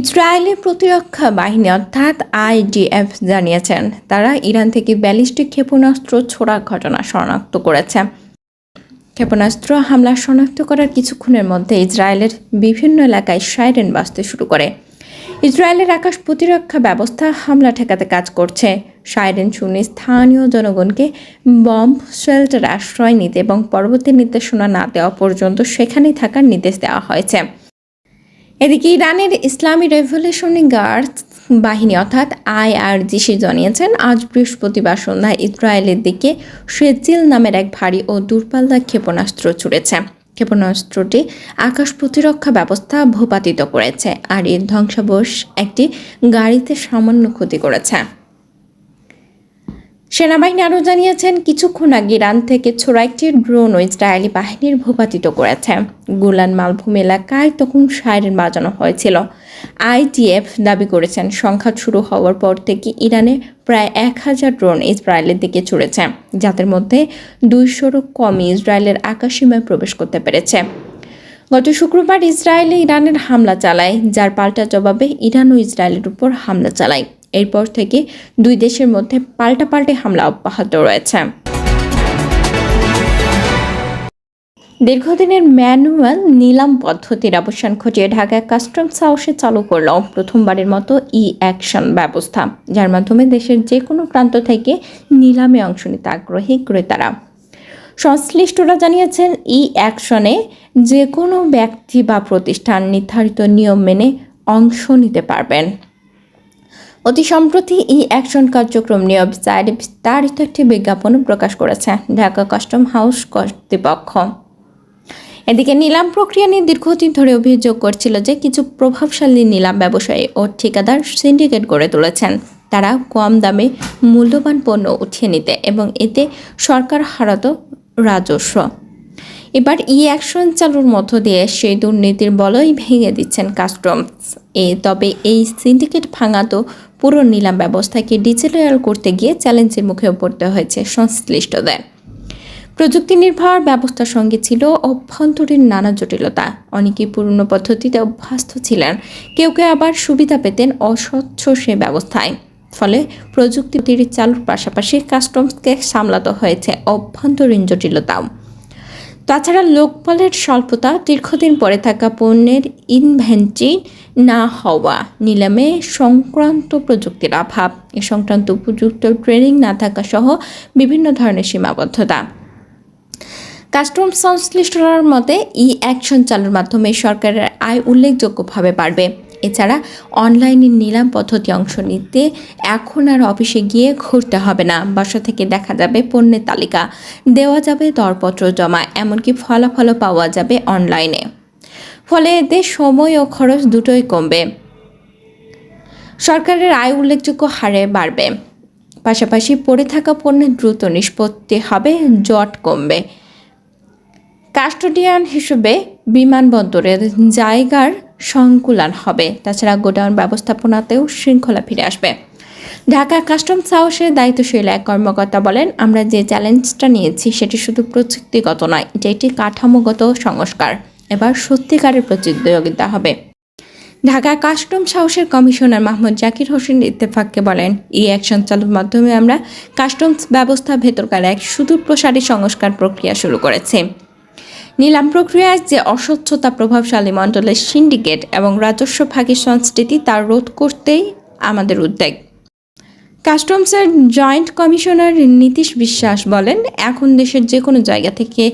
ইসরায়েলের প্রতিরক্ষা বাহিনী, অর্থাৎ আইডিএফ, জানিয়েছেন। তারা ইরান থেকে ব্যালিস্টিক ক্ষেপণাস্ত্র ছোড়ার ঘটনা শনাক্ত করেছে। ক্ষেপণাস্ত্র হামলা শনাক্ত করার কিছুক্ষণের মধ্যে ইসরায়েলের বিভিন্ন এলাকায় সাইরেন বাজতে শুরু করে। ইসরায়েলের আকাশ প্রতিরক্ষা ব্যবস্থা হামলা ঠেকাতে কাজ করছে। সাইরেন শুনে স্থানীয় জনগণকে বম্ব শেল্টার আশ্রয় নিতে এবং পরবর্তী নির্দেশনা না দেওয়া পর্যন্ত সেখানেই থাকার নির্দেশ দেওয়া হয়েছে। এদিকে ইরানের ইসলামী রেভলিউশনারি গার্ড বাহিনী অর্থাৎ আইআরজিসি জানিয়েছেন, আজ বৃহস্পতিবার সন্ধ্যায় ইসরায়েলের দিকে শেজিল নামের এক ভারী ও দূরপাল্লা ক্ষেপণাস্ত্র ছুড়েছে। ক্ষেপণাস্ত্রটি আকাশ প্রতিরক্ষা ব্যবস্থা ভূপাতিত করেছে আর এর ধ্বংসাবশ একটি গাড়িতে সামান্য ক্ষতি করেছে। সেনাবাহিনী আরও জানিয়েছেন, কিছুক্ষণ আগে ইরান থেকে ছোড়া একটি ড্রোন ইসরায়েলি বাহিনীর ভূপাতিত করেছে। গুলান মালভূমি এলাকায় তখন সাইরেন বাজানো হয়েছিল। আইটিএফ দাবি করেছেন সংখ্যা শুরু হওয়ার পর থেকে ইরানে প্রায় এক হাজার ড্রোন ইসরায়েলের দিকে ছুড়েছে, যাদের মধ্যে দুইশোরও কমই ইসরায়েলের আকাশসীমায় প্রবেশ করতে পেরেছে। গত শুক্রবার ইসরায়েলে ইরানের হামলা চালায়, যার পাল্টা জবাবে ইরান ও ইসরায়েলের উপর হামলা চালায়। এরপর থেকে দুই দেশের মধ্যে পাল্টাপাল্টে হামলা অব্যাহত রয়েছে। দীর্ঘদিনের ম্যানুয়াল নিলাম পদ্ধতির অবসান ঘটিয়ে ঢাকা কাস্টমস হাউসে চালু করল প্রথমবারের মতো ই অ্যাকশন ব্যবস্থা, যার মাধ্যমে দেশের যে কোনো প্রান্ত থেকে নিলামে অংশ নিতে আগ্রহী ক্রেতারা। সংশ্লিষ্টরা জানিয়েছেন ই অ্যাকশনে যে কোনো ব্যক্তি বা প্রতিষ্ঠান নির্ধারিত নিয়ম মেনে অংশ নিতে পারবেন। অতি সম্প্রতি ই অ্যাকশন কার্যক্রম নিয়ে বিস্তারিত একটি বিজ্ঞাপন প্রকাশ করেছে ঢাকা কাস্টম হাউস কর্তৃপক্ষ। এদিকে নিলাম প্রক্রিয়া নিয়ে দীর্ঘদিন ধরে অভিযোগ করছিল যে কিছু প্রভাবশালী নিলাম ব্যবসায়ী ও ঠিকাদার সিন্ডিকেট গড়ে তুলেছেন। তারা কম দামে মূল্যবান পণ্য উঠিয়ে নিতে এবং এতে সরকার হারাত রাজস্ব। এবার ই অ্যাকশন চালুর মধ্য দিয়ে সেই দুর্নীতির বলই ভেঙে দিচ্ছেন কাস্টমস। এ তবে এই সিন্ডিকেট ভাঙা তো পুরো নিলাম ব্যবস্থাকে ডিজিটাল করতে গিয়ে চ্যালেঞ্জের মুখেও পড়তে হয়েছে সংশ্লিষ্টদের। প্রযুক্তি নির্ভর ব্যবস্থার সঙ্গে ছিল অভ্যন্তরীণ নানা জটিলতা। অনেকেই পুরনো পদ্ধতিতে অভ্যস্ত ছিলেন, কেউ কেউ আবার সুবিধা পেতেন অস্বচ্ছ সে ব্যবস্থায়। ফলে প্রযুক্তির চালুর পাশাপাশি কাস্টমসকে সামলাতে হয়েছে অভ্যন্তরীণ জটিলতাও। তাছাড়া লোকবলের স্বল্পতা দীর্ঘদিন পরে থাকা পণ্যের ইনভেন্টরি না হওয়া নিলামে সংক্রান্ত প্রযুক্তির অভাব। এ সংক্রান্ত উপযুক্ত ট্রেনিং না থাকা সহ বিভিন্ন ধরনের সীমাবদ্ধতা। কাস্টম সংশ্লিষ্টরার মতে ই অ্যাকশন চালুর মাধ্যমে সরকারের আয় উল্লেখযোগ্যভাবে বাড়বে। এছাড়া অনলাইনে নিলাম পদ্ধতি অংশ নিতে এখন আর অফিসে গিয়ে ঘুরতে হবে না। বাসা থেকে দেখা যাবে পণ্যের তালিকা। দেওয়া যাবে দরপত্র জমা, এমনকি ফলাফলও পাওয়া যাবে অনলাইনে। ফলে এতে সময় ও খরচ দুটোই কমবে। সরকারের আয় উল্লেখযোগ্য হারে বাড়বে। পাশাপাশি পড়ে থাকা পণ্যের দ্রুত নিষ্পত্তি হবে, জট কমবে। কাস্টোডিয়ান হিসেবে বিমানবন্দরের জায়গার সংকুলান হবে। তাছাড়া গোডাউন ব্যবস্থাপনাতেও শৃঙ্খলা ফিরে আসবে। ঢাকা কাস্টমস হাউসের দায়িত্বশীল এক কর্মকর্তা বলেন, আমরা যে চ্যালেঞ্জটা নিয়েছি সেটি শুধু প্রযুক্তিগত নয়, এটি একটি কাঠামোগত সংস্কার। এবার সত্যিকারের প্রতিযোগিতা হবে। ঢাকা কাস্টমস হাউসের কমিশনার মাহমুদ জাকির হোসেন ইত্তেফাককে বলেন, এই অ্যাকশন চালুর মাধ্যমে আমরা কাস্টমস ব্যবস্থা ভেতরকার এক সুদূর প্রসারী সংস্কার প্রক্রিয়া শুরু করেছে। নিলাম প্রক্রিয়ায় যে অস্বচ্ছতা প্রভাবশালী মণ্ডলের সিন্ডিকেট এবং রাজস্ব ভাগী সংস্কৃতি তা রোধ করতেই আমাদের উদ্বেগ কাস্টমসের জয়েন্ট কমিশনার নীতিশ বিশ্বাস বলেন, এখন দেশের যে কোনো জায়গা থেকে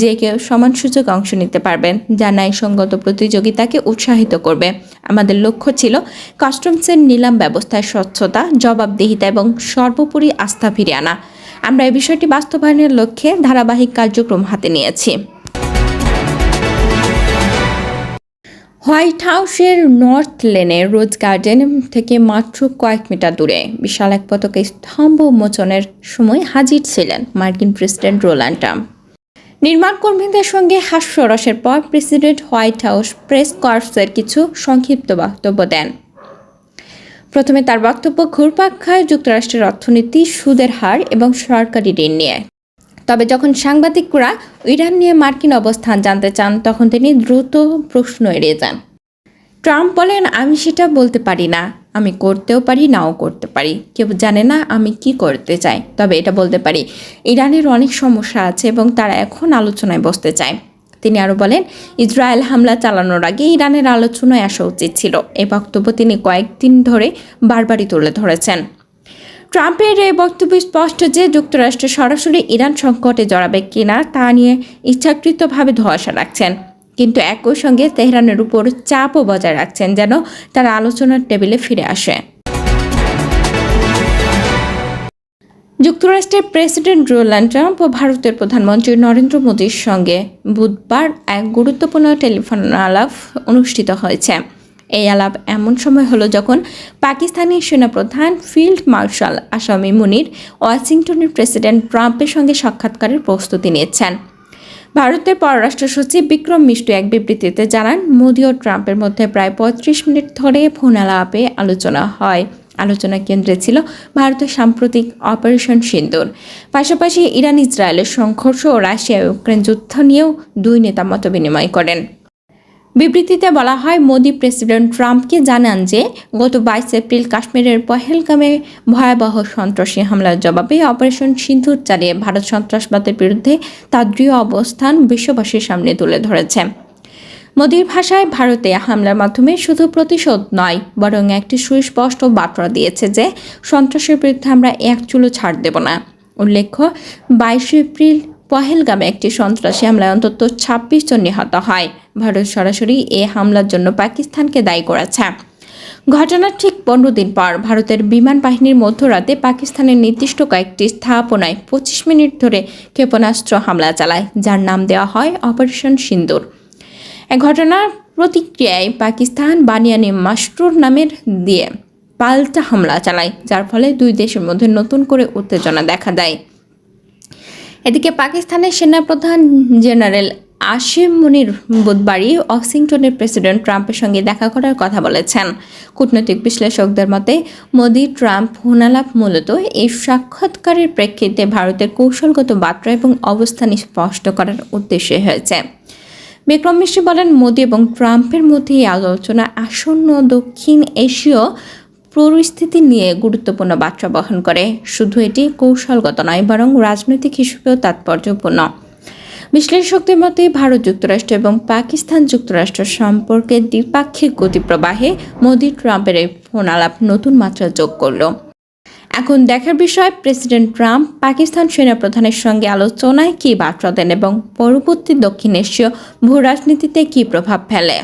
যে কেউ সমান সুযোগ অংশ নিতে পারবেন, যা ন্যায়সঙ্গত প্রতিযোগিতাকে উৎসাহিত করবে। আমাদের লক্ষ্য ছিল কাস্টমসের নিলাম ব্যবস্থায় স্বচ্ছতা, জবাবদিহিতা এবং সর্বোপরি আস্থা ফিরিয়ে আনা। আমরা এই বিষয়টি বাস্তবায়নের লক্ষ্যে ধারাবাহিক কার্যক্রম হাতে নিয়েছি। হোয়াইট হাউসের নর্থ লেনে রোজ গার্ডেন থেকে মাত্র কয়েক মিটার দূরে বিশাল এক পতাকা স্তম্ভ উন্মোচনের সময় হাজির ছিলেন মার্কিন প্রেসিডেন্ট ডোনাল্ড ট্রাম্প। নির্মাণ কর্মীদের সঙ্গে হাস্যরসের পর প্রেসিডেন্ট হোয়াইট হাউস প্রেস কর্পসের কিছু সংক্ষিপ্ত বক্তব্য দেন। প্রথমে তার বক্তব্য ঘুরপাক খায় যুক্তরাষ্ট্রের অর্থনীতি, সুদের হার এবং সরকারি ঋণ নিয়ে। তবে যখন সাংবাদিকরা ইরান নিয়ে মার্কিন অবস্থান জানতে চান, তখন তিনি দ্রুত প্রশ্ন এড়িয়ে যান। ট্রাম্প বলেন, আমি সেটা বলতে পারি না। আমি করতেও পারি, নাও করতে পারি। কেউ জানে না আমি কি করতে চাই। তবে এটা বলতে পারি, ইরানের অনেক সমস্যা আছে এবং তারা এখন আলোচনায় বসতে চায়। তিনি আরও বলেন, ইসরায়েল হামলা চালানোর আগে ইরানের আলোচনায় আসা উচিত ছিল। এ বক্তব্য তিনি কয়েকদিন ধরে বারবারই তুলে ধরেছেন। ট্রাম্পের এই বক্তব্য স্পষ্ট যে যুক্তরাষ্ট্র সরাসরি ইরান সংকটে জড়াবে কিনা তা নিয়ে ইচ্ছাকৃতভাবে ধোয়াশা রাখছেন। কিন্তু একই সঙ্গে তেহরানের উপর চাপও বজায় রাখছেন যেন তারা আলোচনার টেবিলে ফিরে আসে। যুক্তরাষ্ট্রের প্রেসিডেন্ট ডোনাল্ড ট্রাম্প ও ভারতের প্রধানমন্ত্রী নরেন্দ্র মোদীর সঙ্গে বুধবার এক গুরুত্বপূর্ণ টেলিফোন আলাপ অনুষ্ঠিত হয়েছে। এই আলাপ এমন সময় হলো যখন পাকিস্তানি সেনাপ্রধান ফিল্ড মার্শাল আসামি মুনির ওয়াশিংটনের প্রেসিডেন্ট ট্রাম্পের সঙ্গে সাক্ষাৎকারের প্রস্তুতি নিয়েছেন ভারতের পররাষ্ট্র সচিব বিক্রম মিষ্টু এক বিবৃতিতে জানান, মোদী ও ট্রাম্পের মধ্যে প্রায় পঁয়ত্রিশ মিনিট ধরে ফোন আলাপে আলোচনা হয়। আলোচনা কেন্দ্রে ছিল ভারতের সাম্প্রতিক অপারেশন সিন্দুর। পাশাপাশি ইরান ইসরায়েলের সংঘর্ষ ও রাশিয়া ইউক্রেন যুদ্ধ নিয়েও দুই নেতা মত বিনিময় করেন। বিবৃতিতে বলা হয়, মোদি প্রেসিডেন্ট ট্রাম্পকে জানান যে, গত বাইশ এপ্রিল কাশ্মীরের পহেলগামে ভয়াবহ সন্ত্রাসী হামলার জবাবে অপারেশন সিন্ধুর চালিয়ে ভারত সন্ত্রাসবাদের বিরুদ্ধে তার দৃঢ় অবস্থান বিশ্ববাসীর সামনে তুলে ধরেছে। মোদির ভাষায়, ভারতে হামলার মাধ্যমে শুধু প্রতিশোধ নয়, বরং একটি সুস্পষ্ট বার্তা দিয়েছে যে, সন্ত্রাসের বিরুদ্ধে আমরা এক চুলো ছাড় দেব না। উল্লেখ্য, বাইশে এপ্রিল পহেলগামে একটি সন্ত্রাসী হামলায় অন্তত ছাব্বিশ জন নিহত হয়। ভারত সরাসরি এ হামলার জন্য পাকিস্তানকে দায়ী করেছে। ঘটনার ঠিক পনেরো দিন পর ভারতের বিমান বাহিনীর মধ্যরাতে পাকিস্তানের নির্দিষ্ট কয়েকটি স্থাপনায় পঁচিশ মিনিট ধরে ক্ষেপণাস্ত্র হামলা চালায়, যার নাম দেওয়া হয় অপারেশন সিন্দুর। এ ঘটনার প্রতিক্রিয়ায় পাকিস্তান বানিয়ানি মাস্টুর নামের দিয়ে পাল্টা হামলা চালায়, যার ফলে দুই দেশের মধ্যে নতুন করে উত্তেজনা দেখা দেয়। এদিকে পাকিস্তানের সেনাপ্রধান জেনারেল আসিম মুনির বুধবারই ওয়াশিংটনের প্রেসিডেন্ট ট্রাম্পের সঙ্গে দেখা করার কথা বলেছেন। কূটনৈতিক বিশ্লেষকদের মতে, মোদি, ট্রাম্প হুনালাপ মূলত এই সাক্ষাৎকারের প্রেক্ষিতে ভারতের কৌশলগত বার্তা এবং অবস্থান স্পষ্ট করার উদ্দেশ্যে হয়েছে। বিক্রম মিশ্রী বলেন, মোদি এবং ট্রাম্পের মধ্যে এই আলোচনা আসন্ন দক্ষিণ এশীয় পরিস্থিতি নিয়ে গুরুত্বপূর্ণ বার্তা বহন করে। শুধু এটি কৌশলগত নয়, বরং রাজনৈতিক হিসেবেও তাৎপর্যপূর্ণ। বিশ্লেষকদের মতে ভারত যুক্তরাষ্ট্র এবং পাকিস্তান যুক্তরাষ্ট্র সম্পর্কে দ্বিপাক্ষিক গতিপ্রবাহে মোদি ট্রাম্পের এই ফোন আলাপ নতুন মাত্রা যোগ করল। এখন দেখার বিষয়, প্রেসিডেন্ট ট্রাম্প পাকিস্তান সেনাপ্রধানের সঙ্গে আলোচনায় কী বার্তা দেন এবং পরবর্তী দক্ষিণ এশীয় ভূরাজনীতিতে কী প্রভাব ফেলে?